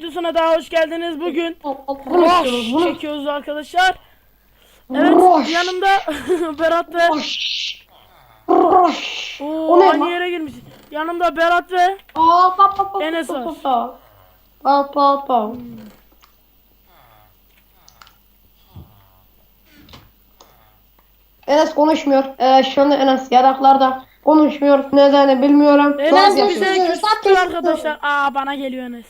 videosuna daha hoş geldiniz. Bugün bunu. çekiyoruz arkadaşlar. Evet Roş. yanımda Berat ve. Roş. Oo, O ne aynı lan? yere girmiş. Yanımda Berat ve Aa, pa, pa, pa, Enes pa, var. pa, pa. Pa, pa. Enes konuşmuyor. Ee, şu anda Enes yaraklarda konuşmuyor. Nedeni bilmiyorum. Enes bize küstü arkadaşlar. Aa bana geliyor Enes.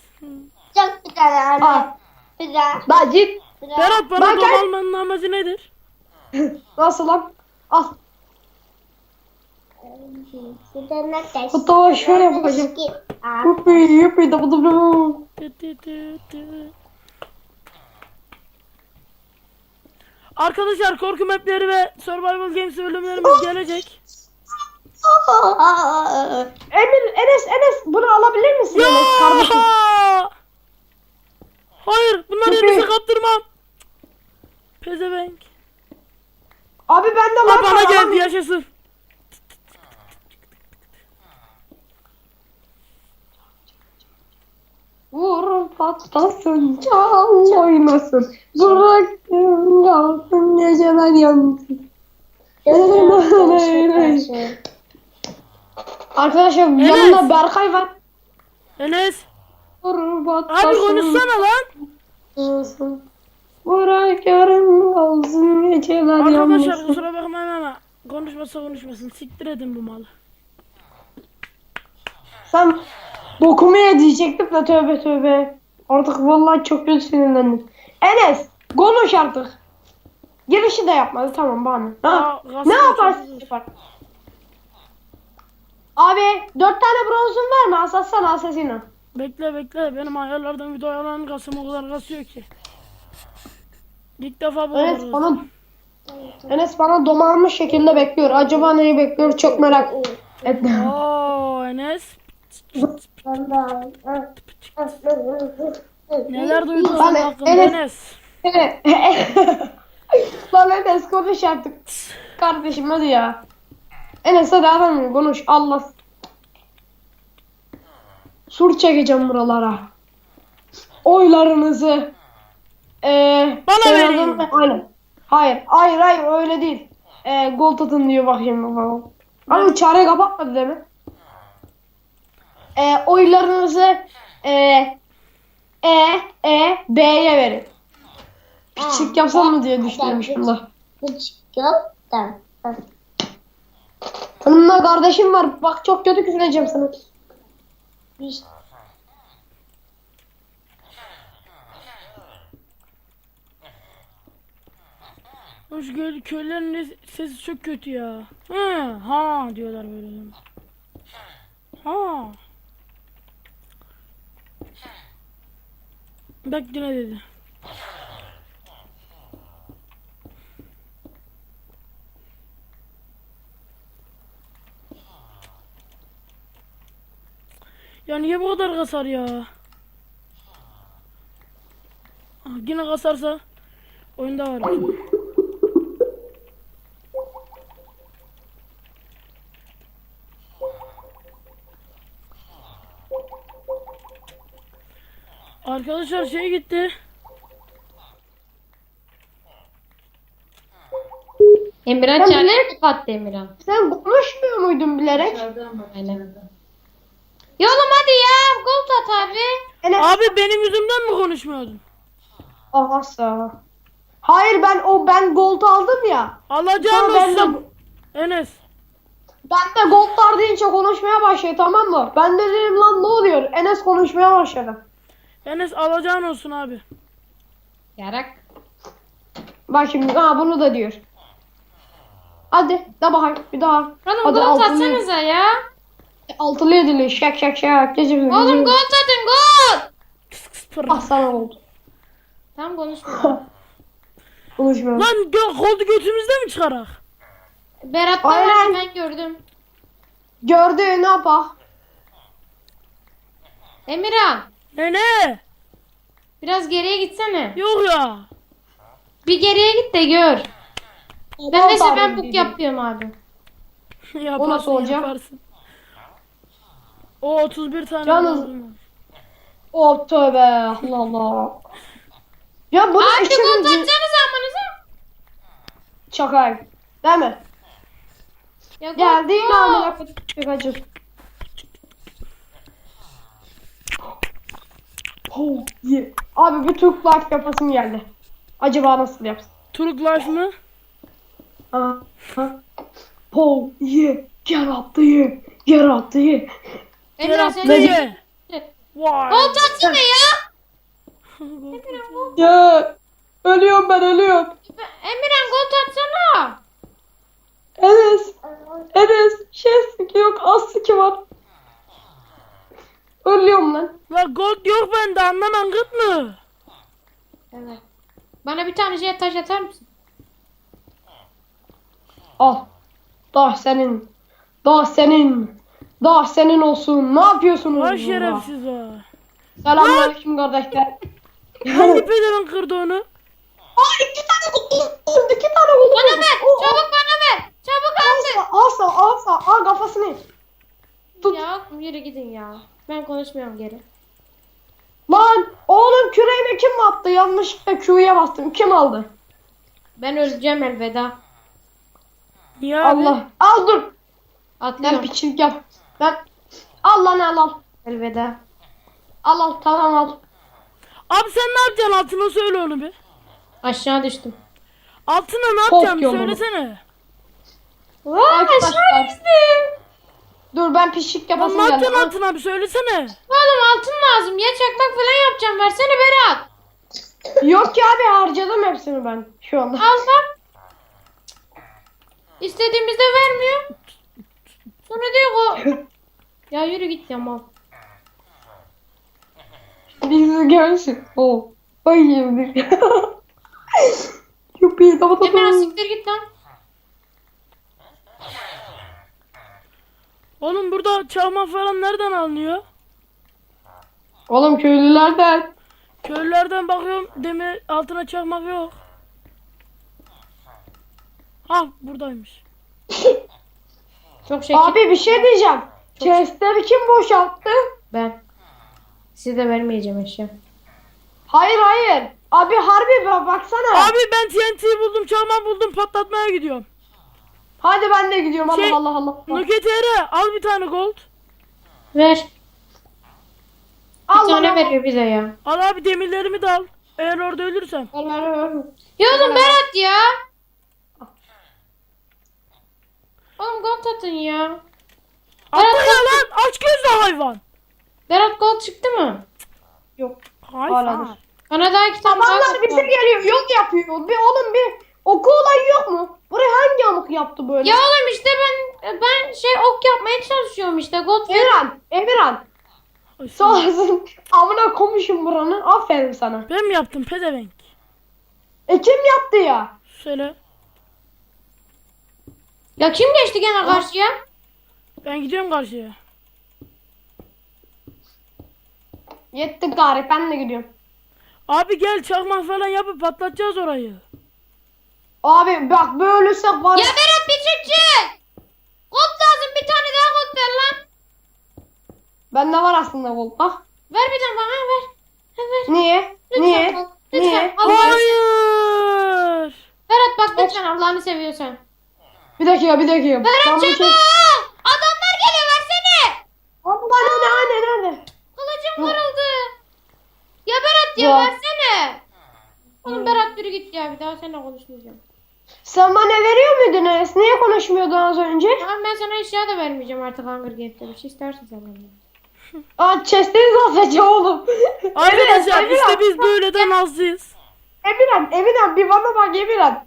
Çok güzel anne. Aa, Güzel. ben git. Güzel. Berat bana Ben dom gel- almanın amacı nedir? Nasıl lan? Al. Güzel ne teş- Hatta şöyle yapacağım. Aa, Yupi yupi da bu da bu. Arkadaşlar korku mapleri ve survival games bölümlerimiz gelecek. Emir Enes Enes bunu alabilir misin Enes kardeşim? Hayır, bunları Çok elinize kaptırmam. Pezevenk. Abi ben de lan bana geldi yaşasın. Vur patlasın çal oynasın. Bırakın kalsın geceler yansın. Arkadaşlar yanımda Berkay var. Enes, Vur patlasın. abi konuşsana lan. kalsın. Bırak yarım kalsın geceler Arkadaşlar yansın. kusura bakmayın ama konuşmasa konuşmasın. Siktir edin bu malı. Sen bokumu ye diyecektim de tövbe tövbe. Artık vallahi çok kötü sinirlendim. Enes konuş artık. Girişi de yapmadı tamam bana. Ha. Aa, Ne yaparsın? yapar. Abi dört tane bronzun var mı? Asatsana asasino. Bekle bekle benim ayarlardan video ayarlarını kasım o kadar kasıyor ki. İlk defa bu. Enes bana Enes bana domalmış şekilde bekliyor. Acaba neyi bekliyor? Çok merak ettim. Oo Enes. Neler duydun hakkında Enes- Enes. Lan Enes konuş artık. Kardeşim hadi ya. Enes hadi adam konuş. Allah. Sur çekeceğim buralara. Oylarınızı. Eee. Bana verin. Aynen. Hayır. Hayır hayır öyle değil. Eee gol atın diyor bakayım. Ama çare kapatmadı değil mi? Eee oylarınızı eee E, E, B'ye verin. Küçük yapsam mı diye düşünüyormuşum da. Yok da. Hanımla kardeşim var. Bak çok kötü küfür edeceğim sana. Hoş gel köylerin de sesi çok kötü ya. Hı, ha diyorlar böyle. Ha. Bak yine dedi. Ya niye bu kadar kasar ya? Ah, yine kasarsa oyunda var. Arkadaşlar şey gitti. Emirhan bile- kapattı Emirhan. Sen konuşmuyor muydun bilerek? Aynen. Hadi ya gol at abi. Enes. Abi benim yüzümden mi konuşmuyordun? Aha sağ. Hayır ben o ben gold aldım ya. Alacağım Sonra ben de, olsun. Enes. ben de goldlar deyince konuşmaya başladı tamam mı? Ben de dedim lan ne oluyor? Enes konuşmaya başladı. Enes alacağın olsun abi. Yarak. Bak şimdi ha bunu da diyor. Hadi da bakayım bir daha. Hadi gol altılı, atsanıza ya. Altılı yedili şak şak şak. Bir Oğlum gol atın gol. Ah sana oldu. Tam konuşma. Konuşmuyor. Lan gö koldu götümüzde mi çıkarak? Berat'ta Aynen. ben gördüm. Gördü ne yapar? Emirhan Ne ne? biraz geriye gitsene. Yok ya. Bir geriye git de gör. Ben Gold neyse ben arayayım buk yapıyorum abi. yaparsın olacak? yaparsın. O 31 tane Yalnız- lazım. Oh tövbe Allah Allah. Ya bunu eşim gol atsanız amanıza. çakayım. Değil mi? Ya Geldi yine amına koydum çakacım. Oh yeah. Abi bir Türk life yapasım geldi. Acaba nasıl yapsın? Turk Life mı? Ha, ha. Paul up there. Get up there. Emirhan sen de. Vay. Gol atsana ya. Ya. Ölüyorum ben ölüyorum. Emirhan gol atsana. Enes. Enes. Siki yok. Siki var. Ölüyorum lan. La gold yok bende anlaman gıt mı? Evet. Bana bir tane şey taş atar mısın? Al. Daha senin. Daha senin. Daha senin olsun. Ne yapıyorsunuz? Burada? şerefsiz ha. Selamünaleyküm kardeşler. Hangi pederin kırdı onu? Aa iki tane oldu. iki tane oldu. Bana ver. Oh, Çabuk bana ver. Çabuk aldı. Alsa alsa alsa. Al kafasını. Tut. Ya yürü gidin ya. Ben konuşmuyorum geri. Lan oğlum küreğime kim attı? Yanlışlıkla Q'ya bastım. Kim aldı? Ben öleceğim elveda. Ya. Allah. Al dur. Ben Atlıyorum. piçilik yap. Ben. Al lan al al. Elveda. Al al tamam al. Abi sen ne yapacaksın altına söyle onu bir. Aşağı düştüm. Altına ne yapacaksın yolunu. söylesene. Vay aşağı düştüm. Dur ben piçilik Lan yapasım ne geldi. yapacaksın Al. altına bir söylesene. Oğlum altın lazım. Ya çakmak falan yapacağım. Versene Berat. Yok ki abi harcadım hepsini ben şu anda. Al bak. İstediğimizde vermiyor. Sonra diyor o. Ya yürü git ya mal. Bizi görsün. Oh. Bayım. Yuppi tamam Emre tamam. siktir git lan. Oğlum burada çalma falan nereden alınıyor? Oğlum köylülerden. Köylülerden bakıyorum demir altına çakmak yok. Ha buradaymış. Çok şekil. Abi bir şey diyeceğim. Chestleri kim boşalttı? Ben. Size de vermeyeceğim eşya. Hayır hayır. Abi harbi bak baksana. Abi ben TNT buldum çakmak buldum patlatmaya gidiyorum. Hadi ben de gidiyorum. Allah Şey- Allah Allah. Allah. Nuketere al bir tane gold. Ver. Bir Allah tane Allah. veriyor bize ya. Al abi demirlerimi de al. Eğer orada ölürsem. Ver, ver, ver. Ya oğlum Berat ya. Oğlum gol atın ya. Atla ya lan aç gözlü hayvan. Berat gol çıktı mı? Yok. Hayvan. Haladır. Bana daha iki tane daha Adamlar bize geliyor. Yol yapıyor. Bir oğlum bir oku olayı yok mu? Buraya hangi amık yaptı böyle? Ya oğlum işte ben ben şey ok yapmaya çalışıyorum işte. Gol ver. Emirhan. Emirhan. Sağ olasın. Amına komuşum buranı. Aferin sana. Ben mi yaptım pezevenk? E kim yaptı ya? Söyle. Ya kim geçti gene karşıya? Ben gidiyorum karşıya. Yetti gari. Ben de gidiyorum. Abi gel çakmak falan yapıp patlatacağız orayı. Abi bak böylesek var. Ya Berat bir çık çık. Gol lazım bir tane daha gol ver lan. Bende var aslında gol. Bak. Ver bir tane bana ver. Ver. Niye? Lütfen Niye? Lütfen. Niye? Allah'ını Hayır. Berat bak lütfen Allah'ını seviyorsan. Bir dakika bir dakika. Berat Ben bir çabuk. şey- Adamlar geliyor versene. Allah ne ne ne nerede? Kılıcım kırıldı. Ya Berat ya Ya. versene. Oğlum Berat yürü git ya bir daha seninle konuşmayacağım. Sen bana veriyor muydun Enes? Niye konuşmuyordun az önce? Tamam ben sana eşya da vermeyeceğim artık Hunger Games'te bir şey istersen sen benden. Aa chest'iniz atacağım oğlum. Arkadaşlar Emirhan, işte biz böyle de nazlıyız. Emirhan, Emirhan bir bana bak Emirhan.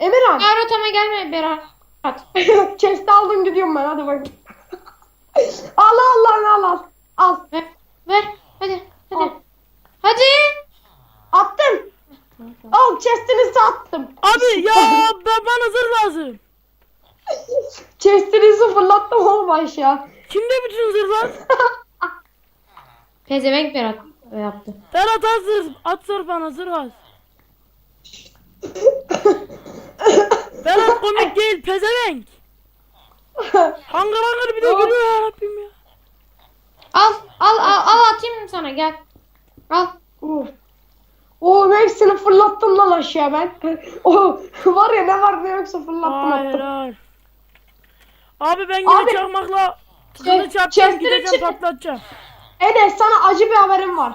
Emirhan. Ya rotama gelme Berat. Chest'i aldım gidiyorum ben hadi bakayım. al al al al al. Al. Ver. Ver. Hadi. Hadi. Al. Hadi. Attım. Al chest'inizi attım. Abi ya ben bana zırh lazım. Chest'inizi fırlattım oğlum aşağı. Kimde bütün zırhlar? Pezevenk Berat yaptı. Berat at zırh. At zırh bana zırh at. Berat komik değil pezevenk. Hangır hangır bir de Yok. gülüyor ya Rabbim ya. Al al al al atayım sana gel. Al. Uf. O hepsini fırlattım lan aşağı ben. o var ya ne var ne yoksa fırlattım Hayır attım. hayır. Abi ben yine Abi, çakmakla şey, kılıç yapacağım chest'in gideceğim patlatacağım. Enes sana acı bir haberim var.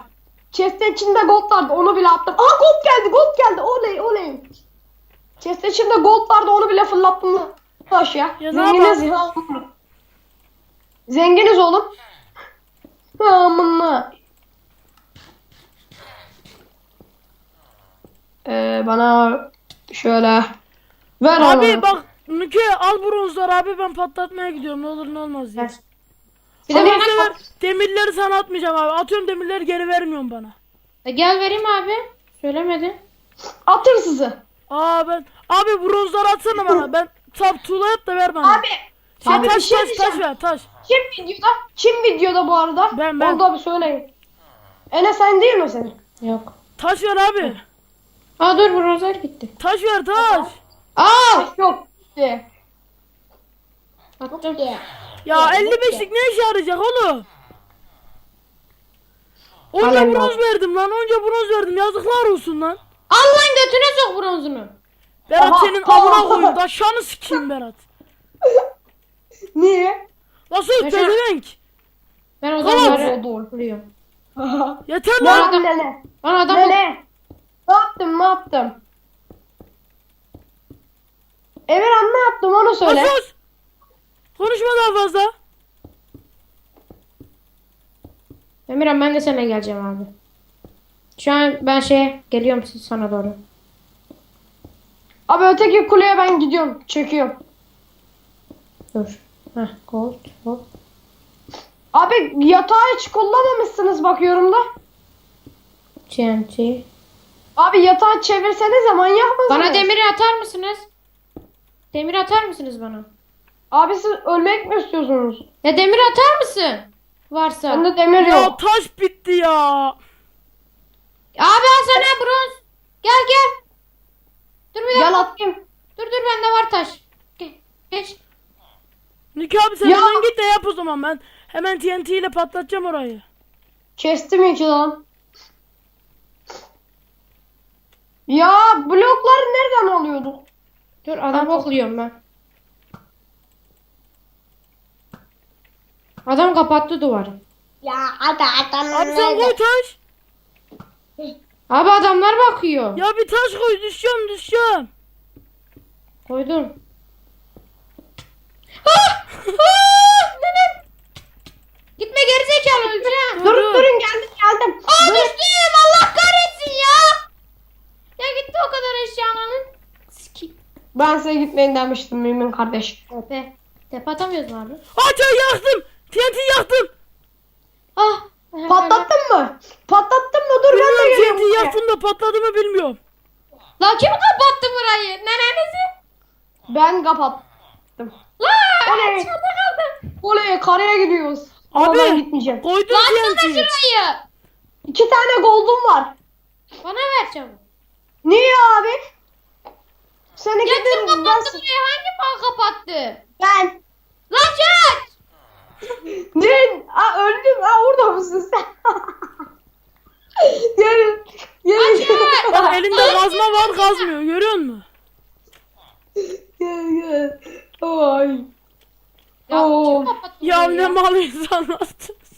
Chest'in içinde gold vardı onu bile attım. Aa gold geldi gold geldi oley oley. Chest'in içinde gold vardı onu bile fırlattım lan aşağı. Ya Zenginiz ya. Zenginiz oğlum. Amına. Ee, bana şöyle ver Abi onu. bak Müke al bronzlar abi ben patlatmaya gidiyorum ne olur ne olmaz ya. Ver. Bir de bana sefer demirleri sana atmayacağım abi. Atıyorum demirleri geri vermiyorsun bana. E, gel vereyim abi. Söylemedi. At hırsızı. Aa ben abi bronzlar atsana bana. Ben tab tuğla yap da ver bana. Abi Şey, abi bir taş şey taş diyeceğim. taş ver taş. Kim videoda? Kim videoda bu arada? Ben, ben. Onu da bir söyleyin. Enes sen değil mi senin? Yok. Taş ver abi. Aa dur bronzer gitti. Taş ver taş. Al. Yok. De. Attım. Ya. Ya 55'lik ne işe yarayacak oğlum? Onca bronz verdim lan. Onca bronz verdim. Yazıklar olsun lan. Al lan götüne sok bronzunu. Berat Aha, senin aha. amına koyayım. Daşanı sikeyim Berat. Niye? Nasıl Yaşa. pezevenk? Ben o Tamam. adamları vuruyorum. Yeter ne lan. yaptın ne? Ben adam Ne ne? Ne yaptım ne yaptım? Emirhan ne yaptım onu söyle. Sus. Konuşma daha fazla. Emirhan ben de sana geleceğim abi. Şu an ben şeye geliyorum siz sana doğru. Abi öteki kuleye ben gidiyorum. Çekiyorum. Dur. Heh gold. Hop. Abi yatağı hiç kullanmamışsınız bakıyorum da. TNT. Abi yatağı çevirsenize manyak mısınız? Bana demiri atar mısınız? Demir atar mısınız bana? Abi siz ölmek mi istiyorsunuz? Ya demir atar mısın? Varsa. Bende demir Ya yok. taş bitti ya. Abi al sana bronz. Gel gel. Dur bir Gel dakika. atayım. Dur dur bende var taş. Gel. Geç. Niki abi sen Ya. hemen git de yap o zaman ben. Hemen TNT ile patlatacağım orayı. Kestim iki lan. Ya blokları nereden alıyorduk? Dur adam okluyorum ben. Adam kapattı duvarı. Ya ada adam. Abi sen koy taş. Abi adamlar bakıyor. Ya bir taş koy düşeceğim düşeceğim. Koydum. Ah! Ah! Nenem! Gitme gerizekalı öleceğim. Durun durun geldim geldim. Aa Durun. düştüm Allah kahretsin ya. Ya gitti o kadar eşyanın. Siki. Ben size gitmeyin demiştim Mümin kardeş. Tepe. Tepe atamıyoruz mu abi? Aç yaktım. TNT yaktım. Ah. Patlattın mı? Patlattın mı? Dur ben de Bilmiyorum geliyorum. TNT buraya. yaktım da patladı mı bilmiyorum. Lan kim kapattı burayı? Nenenizi? Ben kapattım. Lan Oley. içeride kaldım. Oley karaya gidiyoruz. Ama Abi. ben gitmeyeceğim. Koydum Lan TNT'yi. şurayı. İki tane gold'um var. Bana ver çabuk. Niye abi? Seni Ya kim giderim ben. kapattı burayı? Hangi mal kapattı? Ben. Lan çek. Ne? Aa, öldüm. Aa, orada mısın sen? Gelin. Gelin. Bak elinde kazma var kazmıyor görüyor musun? Gel gel. Ay. Ya Oo. kim kapattı Ya burayı ne mal insanlarsınız.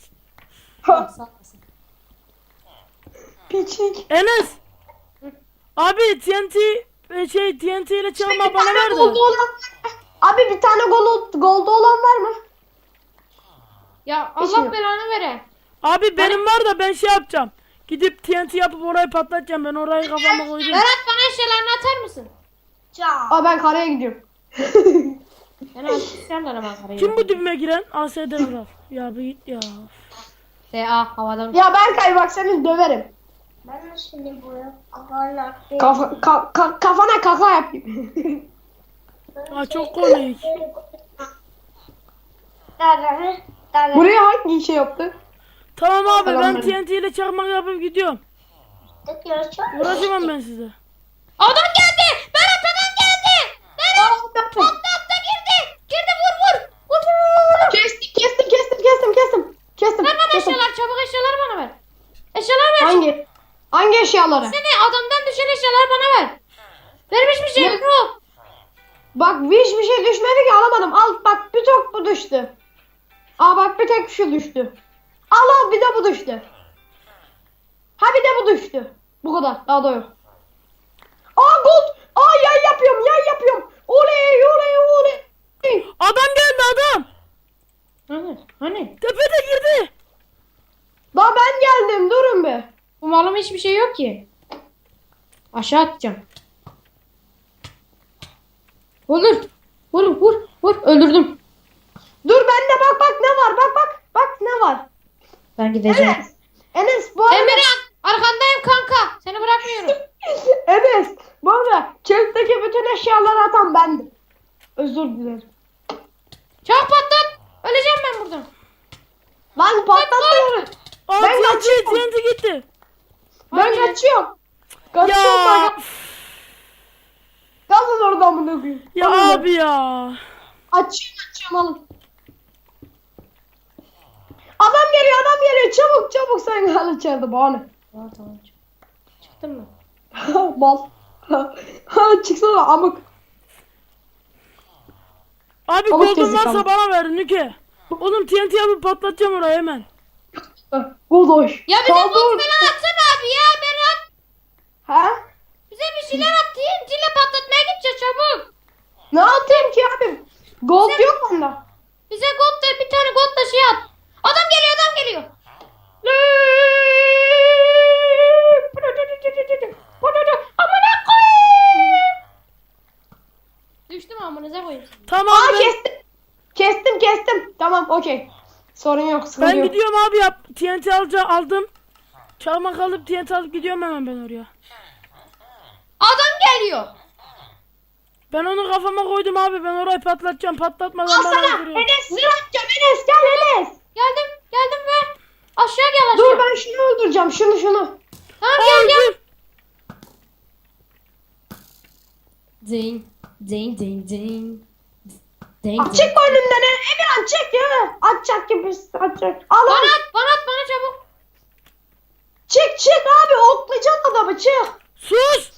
Piçik. Enes. Abi TNT e, şey TNT ile çalma Bir bana tane ver olan Abi bir tane gold, goldu olan var mı? Ya Hiç Allah yok. belanı vere. Abi benim var da ben şey yapacağım. Gidip TNT yapıp orayı patlatacağım. Ben orayı kafama koydum. Berat bana eşyalarını atar mısın? Çok. Aa ben karaya gidiyorum. Ben de hemen karayı. Kim bu dibime giren? ASD Kral. Ya bir git ya. SA havadan. ya ben kay bak seni döverim. Ben de şimdi buraya kafalar. Kafa, ka- ka- kafana kaka yapayım. Aa, çok komik. Dararı. Dararı. Buraya hangi şey yaptı? Tamam abi ben Tamam. TNT ile çakmak yapıp gidiyorum. Uğraşamam ben size. Adam geldi. Berat adam geldi. Berat patlattı girdi. Girdi vur vur. Vur vur vur. vur. Kestim kestim kestim kestim kestim. Kestim. Ver bana kestim. eşyalar çabuk eşyaları bana ver. Eşyalar ver Hangi? Hangi eşyaları? Seni adamdan düşen eşyaları bana ver. Benim hiçbir şeyim Ne? yok. Bak hiçbir şey düşmedi ki alamadım. Al bak bir tek bu düştü. Aa bak bir tek şu düştü. Al al bir de bu düştü. Ha bir de bu düştü. Bu kadar daha da yok. Aa gold. Aa yay yapıyorum yay yapıyorum. Oley oley oley. Adam geldi adam. Hani? Hani? Tepede girdi. Daha ben geldim durun be. Bu malım hiçbir şey yok ki. Aşağı atacağım. Vur. Vur vur vur. Öldürdüm. Dur bende bak bak ne var bak bak. Bak ne var. Ben gideceğim. Enes. Enes bu arada. Emirhan arkandayım kanka. Seni bırakmıyorum. Enes. Bu arada çöpteki bütün eşyaları atan bendim. Özür dilerim. Çok patlat. Öleceğim ben buradan. Lan patlatmıyorum. Aa Ben TNT, kaçıyorum. TNT gitti. Ben Hadi. kaçıyorum. Kaçıyorum Ya. ben. Kalın oradan bunu koyayım. Ya Alın. abi ya. Açıyorum açıyorum alın. Adam geliyor adam geliyor çabuk çabuk sen gel içeride bana. Tamam tamam. Çıktın mı? Mal. ha çıksana amık. Abi gold'un kezi varsa kaldı. bana ver Nüke. Oğlum TNT yapıp patlatacağım orayı hemen. Godoş. Ya bize Kaldır. bot falan atsana abi ya Berat. Ha? Bize bir şeyler at TNT ile patlatmaya gideceğiz çabuk. Ne atayım ki abi? Gold yok bunda. Bize gold da bir tane gold da şey at. Adam geliyor adam geliyor. Amına koyayım. Düştüm amınıza koyayım. Tamam Aa ben, kestim. Kestim kestim. Tamam okey. Sorun yok sıkıntı ben yok. gidiyorum abi yap. TNT alca aldım. Çalmak alıp TNT alıp gidiyorum hemen ben oraya. Adam geliyor. Ben onu kafama koydum abi. Ben orayı patlatacağım. Patlatmadan Al bana sana. öldürüyor. Enes atacağım Enes gel Enes. Geldim geldim. Aşağı gel aşağı. Dur ben şunu öldüreceğim şunu şunu. Tamam gel gel. Ding ding ding ding. Ding Aa, çık önümden he. Emirhan çık ya. Atacak gibi atacak. Al Bana al. at bana at bana çabuk. Çık çık abi oklayacaksın adamı çık. Sus.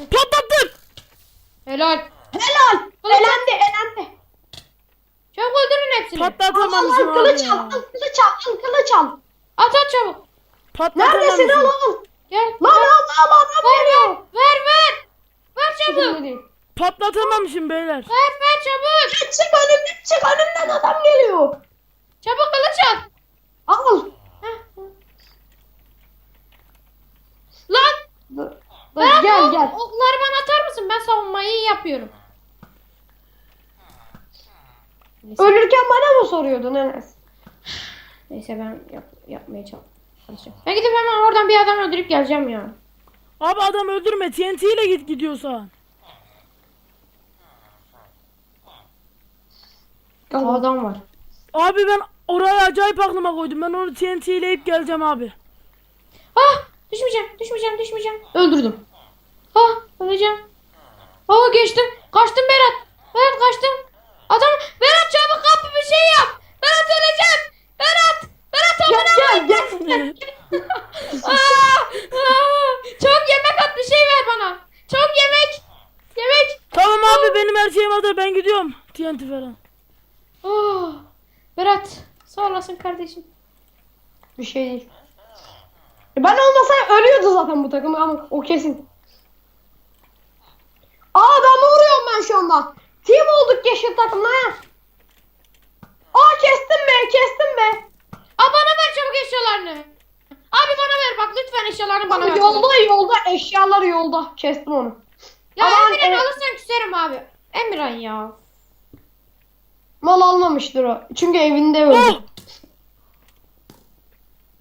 Patlattım. Helal. Helal. Elendi elendi. Çabuk öldürün hepsini. Al al Patlatamamışım al abi kılıç al. Al kılıç al. Al kılıç al. At at çabuk. Neredesin al Patlatamamışım. al. Gel. Lan al al adam Ver ver. geliyor. Ver ver. Ver çabuk. Patlatamamışım beyler. Ver ver çabuk. Çık çık önümden çık önümden adam geliyor. Çabuk kılıç at. Al. Heh. Lan. Dur, Berat, gel ok- gel. Okları bana atar mısın? Ben savunmayı yapıyorum. Neyse, Ölürken bana mı soruyordun Enes? neyse ben yap, yapmaya çalış- çalışacağım. Ben gidip hemen oradan bir adam öldürüp geleceğim ya. Abi adam öldürme. TNT ile git gidiyorsan. O adam var. Abi ben oraya acayip aklıma koydum. Ben onu TNT ile geleceğim abi. Ah! Düşmeyeceğim, düşmeyeceğim, düşmeyeceğim. Öldürdüm. Ah! Öleceğim. Ah geçtim. Kaçtım Berat. Berat kaçtım. Adam Berat çabuk kapı bir şey yap. Berat öleceğim. Berat. Berat Gel amına gel gel. Aa! Aa! Çok yemek at bir şey ver bana. Çok yemek. Yemek. Tamam abi benim her şeyim hazır. Ben gidiyorum. TNT falan. Oh. Berat sağ olasın kardeşim. Bir şey değil. E Ben olmasaydım ölüyordu zaten bu takım ama o kesin. Aa adamı vuruyorum ben şu anda. Team olduk yeşil takımla ha. Aa kestim be kestim be. Aa bana ver çabuk eşyalarını. Abi bana ver bak lütfen eşyalarını bana ver. yolda yolda eşyalar yolda. Kestim onu. Ya Emirhan evet. alırsan küserim abi. Emirhan ya. Mal almamıştır o. Çünkü evinde öldü.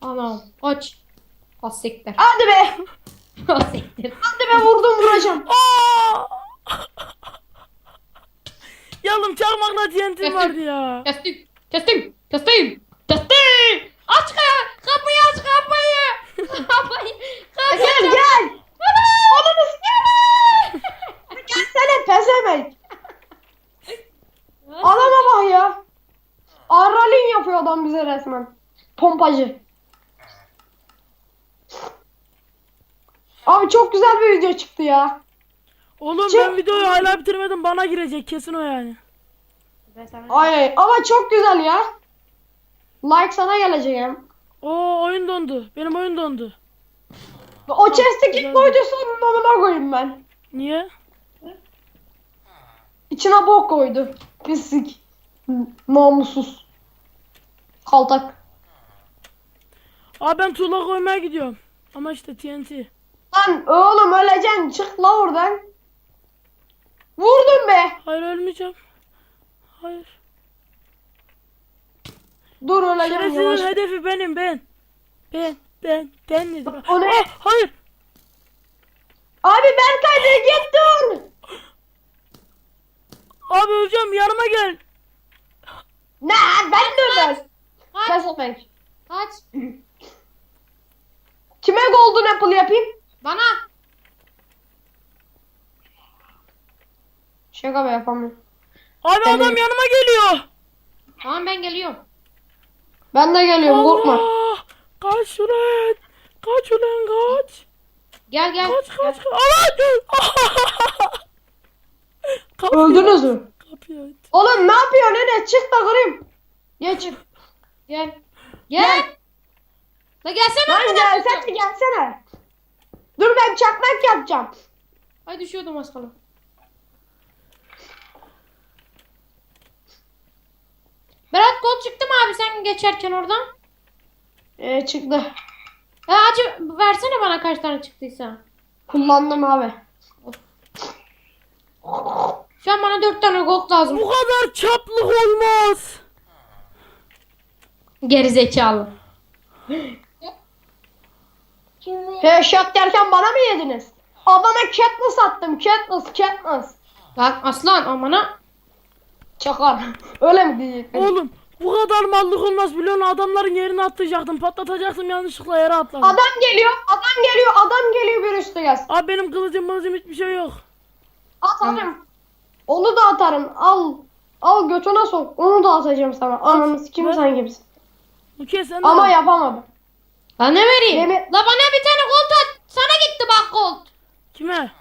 Anam aç. Az siktir. Hadi be. Az siktir. Hadi be vurdum vuracağım. Aa! Yalım çarmakla TNT vardı ya. Kestim. Kestim. Kestim. Kestim. Aç kapıyı. Kapıyı aç kapıyı. kapıyı. kapıyı. Gel gel. Ananı sikeyim. Gelsene pezemek. Adama bak ya. Aralin yapıyor adam bize resmen. Pompacı. Abi çok güzel bir video çıktı ya. Oğlum Çok- ben videoyu hala bitirmedim bana girecek kesin o yani. Ben sana... Ay ama çok güzel ya. Like sana gelecek hem. Oo oyun dondu. Benim oyun dondu. O chest'e git koydu sonuna amına koyayım ben. Niye? İçine bok koydu. Pislik. Namussuz. Kaltak. Aa ben tuğla koymaya gidiyorum. Ama işte TNT. Lan oğlum öleceksin. Çık la oradan. Vurdun be. Hayır ölmeyeceğim. Hayır. Dur öleceğim Şerefsizin yavaş. hedefi benim ben. Ben. Ben. Ben dedim. O ne? Hayır. Abi Berkay de git dur. Abi öleceğim yanıma gel. Ne ben de öyle. Kaç. Etmek. Kaç. Kime golden apple yapayım? Bana. Şaka be yapamıyorum. Abi Benim- adam yanıma geliyor. Tamam ben geliyorum. Ben de geliyorum korkma. Allah. Kaç ulan. Kaç ulan kaç. Gel gel. Kaç kaç kaç. Allah. Kapıyı Öldünüz mü? Kapıyı. Oğlum ne yapıyorsun Enes? Çık da kırayım. Geç. Gel. Gel. La gelsene. Lan gelsene gelsene. Dur ben çakmak yapacağım. Ay düşüyordum az kala. Berat kol çıktı mı abi sen geçerken oradan? Ee, çıktı. Ya acı versene bana kaç tane çıktıysa. Kullandım abi. Şu an bana dört tane gold lazım. Bu kadar çaplık olmaz. Geri Kimi? Headshot derken bana mı yediniz? Adama Katniss attım. Katniss, Katniss. Lan aslan amana. Çakar. Öyle mi diyecektin? Oğlum bu kadar mallık olmaz biliyor musun? Adamların yerini atlayacaktım. Patlatacaktım yanlışlıkla yere atladım. Adam geliyor, adam geliyor, adam geliyor bir üstü gelsin. Abi benim kılıcım mılıcım hiçbir şey yok. Atarım. Onu da atarım. Al. Al götüne sok. Onu da atacağım sana. Ananı sikim sen gibisin. Sen de Ama yapamadım. Ne vereyim? Demir- La bana bir tane gold at. Sana gitti bak gold. Kime?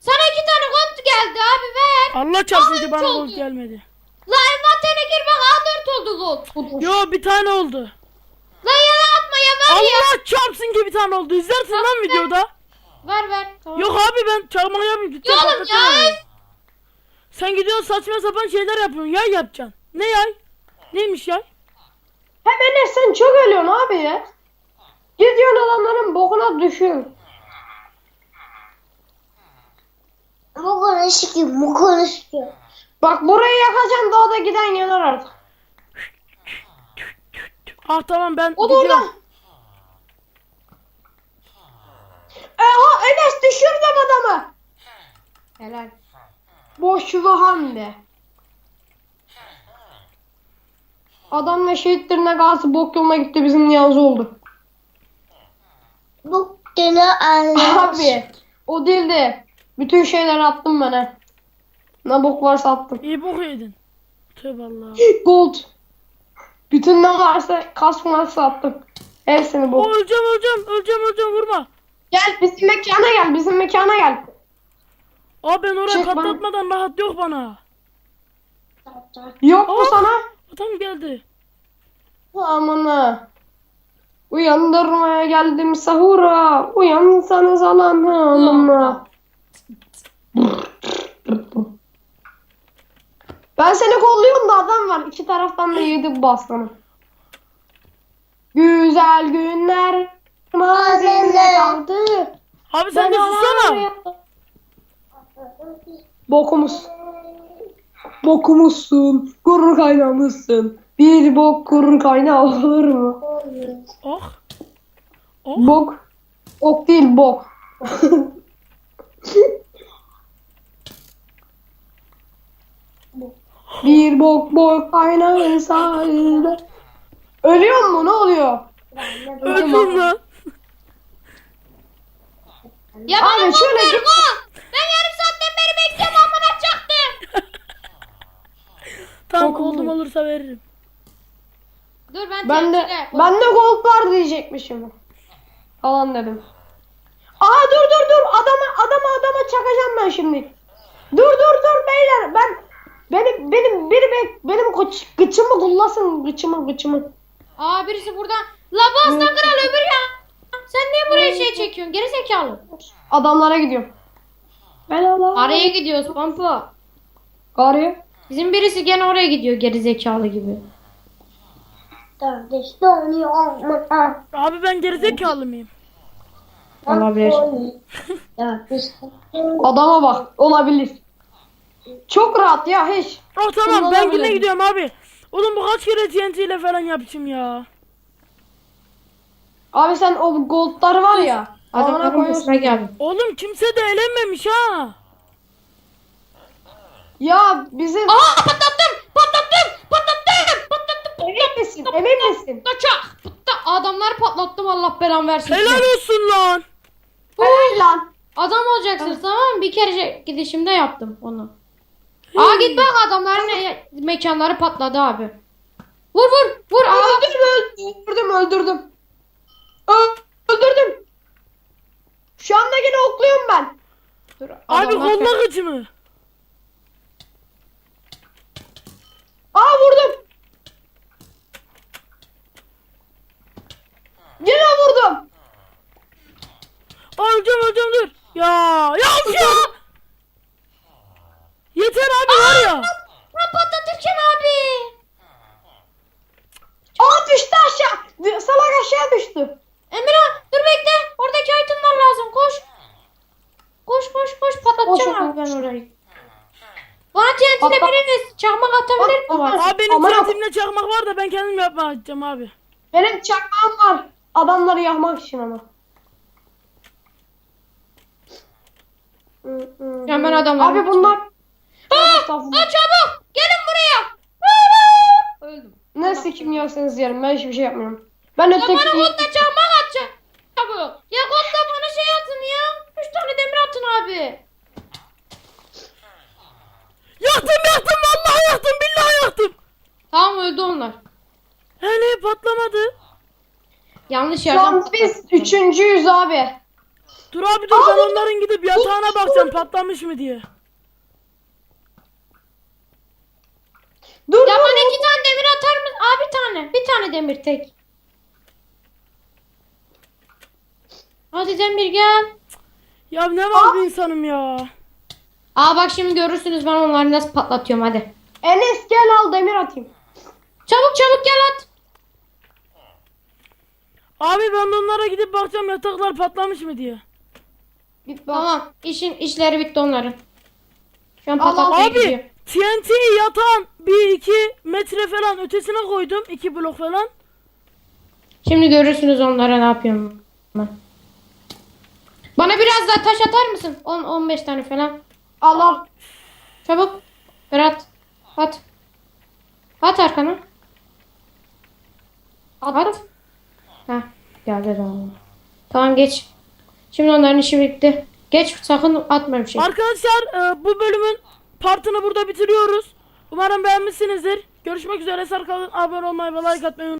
Sana iki tane gold geldi abi ver. Allah çarpsın ki bana oldu. gold gelmedi. La envanterine gir bak A4 oldu gold. Yo bir tane oldu. La yere atma ya ver ya. Allah çarpsın ki bir tane oldu. İzlersin lan videoda. Ver ver. Tamam. Yok abi ben çarpma yapayım. Ya oğlum ya. Sen gidiyorsun saçma sapan şeyler yapıyorsun. Yay yapacaksın. Ne yay? Neymiş yay? Hem Enes sen çok ölüyorsun abi ya. Gidiyorsun adamların bokuna düşüyorsun. Bu konuşuyor, bu konuşuyor. Bak burayı yakacaksın daha da giden yanar artık. Ah tamam ben O da orada. gidiyorum. Eha Enes düşürdüm adamı. Helal. Boş yuvahan be. Adam ne şehitlerine gazı bok yoluna gitti bizim Niyazi oldu. Bu gene anlamış. Abi o değil de bütün şeyleri attım ben he. Ne bok varsa attım. İyi bok yedin. Tövbe Allah. Gold. Bütün ne varsa kask varsa attım. Hepsini bok. öleceğim öleceğim öleceğim öleceğim vurma. Gel bizim mekana gel bizim mekana gel. Abi ben oraya Çık bana. katlatmadan rahat yok bana. Yok mu sana? Adam geldi. Amına. Uyandırmaya geldim sahura. Uyansanız alan hanımla. Ben seni kolluyorum da adam var. İki taraftan da yedi bu aslanı. Güzel günler mazinde kaldı. Abi sen de sussana. Bokumuz. Bokumuzsun. Gurur kaynağımızsın. Bir bok gurur kaynağı olur mu? Oh. Oh. Bok. Ok değil bok. Bir bok bok kaynağı sahilde. Ölüyor mu? Ne oluyor? Öldüm lan. Ya bana Abi şöyle ver git. gold. Ben yarım saatten beri bekliyorum amına çaktım. Tamam Dokunma. koldum olursa veririm. Dur ben Ben de TNT'yle ben de gold var diyecekmişim. Falan dedim. Aha dur dur dur adama adama adama çakacağım ben şimdi. Dur dur dur beyler ben benim benim biri be, benim gıç, gıçımı kullasın gıçımı gıçımı. Aa birisi buradan. La bu aslan kral öbür ya. Sen niye buraya şey çekiyorsun? Geri zekalı. Adamlara gidiyorum. Ben Allah. Araya gidiyoruz Pampa. Araya. Bizim birisi gene oraya gidiyor geri zekalı gibi. Abi ben gerizekalı mıyım? Olabilir. Adama bak olabilir. Çok rahat ya hiç. Oh tamam ben Kullanabilirim. yine gidiyorum abi. Oğlum bu kaç kere TNT ile falan yapayım ya. Abi sen o goldları var ya. Adamına Adamların koyuyorsun. Oğlum kimse de eğlenmemiş ha. Ya bizim Aa patlattım! Emin misin? Emin misin? Çak! Pıtta. Adamları patlattım Allah belanı versin. Helal olsun lan. Helal lan. Adam olacaksınız tamam mı? Bir kere gidişimde yaptım onu. Aa git bak adamların e- mekanları patladı abi. Vur vur vur aa. Öldürdüm öldürdüm öldürdüm. Ö- Öldürdüm. Şu anda yine okluyorum ben. Dur, Abi adamlar- kolla gıcımı. Aa vurdum. Yine vurdum. Aa, öleceğim öleceğim dur. Ya ya ya. Yeter abi var ya. Lan patlatırken abi. Aa düştü aşağı. Salak aşağı düştü. Emirhan dur bekle. Oradaki itemler lazım koş. Koş koş koş patlatacağım abi ben orayı. Bana TNT'de biriniz çakmak atabilir mi? Abi benim TNT'mle çakmak var da ben kendim yapmak edeceğim abi. Benim çakmağım var. Adamları yakmak için ama. Hemen adamlar. Abi bunlar Aa, aa, çabuk gelin buraya. Öldüm. ne sikim yerseniz yerim. Ben hiçbir şey yapmıyorum. Ben Ya bana öteki kodla çakmak atacak. Çabuk. Ya kodla bana şey atın ya. Üç tane demir atın abi. Yaktım yaktım vallahi yaktım billahi yaktım. Tamam öldü onlar. Hele patlamadı. Yanlış şu yerden an biz üçüncüyüz abi. Dur abi dur ben onların gidip yatağına bakacağım patlamış mı diye. Dur Ya dur. bana iki tane demir atar mısın? Aa bir tane. Bir tane demir tek. Hadi demir gel. Ya ne var bir insanım ya. Aa bak şimdi görürsünüz ben onları nasıl patlatıyorum hadi. Enes gel al demir atayım. Çabuk çabuk gel at. Abi ben onlara gidip bakacağım yataklar patlamış mı diye. Git bak. Tamam işin işleri bitti onların. Şu an Al, al, patlatmaya gidiyor. Abi TNT yatağın 1-2 metre falan ötesine koydum. 2 blok falan. Şimdi görürsünüz onlara ne yapıyorum ben. Bana biraz daha taş atar mısın? 10 15 tane falan. Al al. Çabuk. Berat. At. At arkana. At. Heh. Geldi tamam. Tamam geç. Şimdi onların işi bitti. Geç sakın atma bir şey. Arkadaşlar e, bu bölümün partını burada bitiriyoruz. Umarım beğenmişsinizdir. Görüşmek üzere. Sarı kalın. Abone olmayı ve like atmayı unutmayın.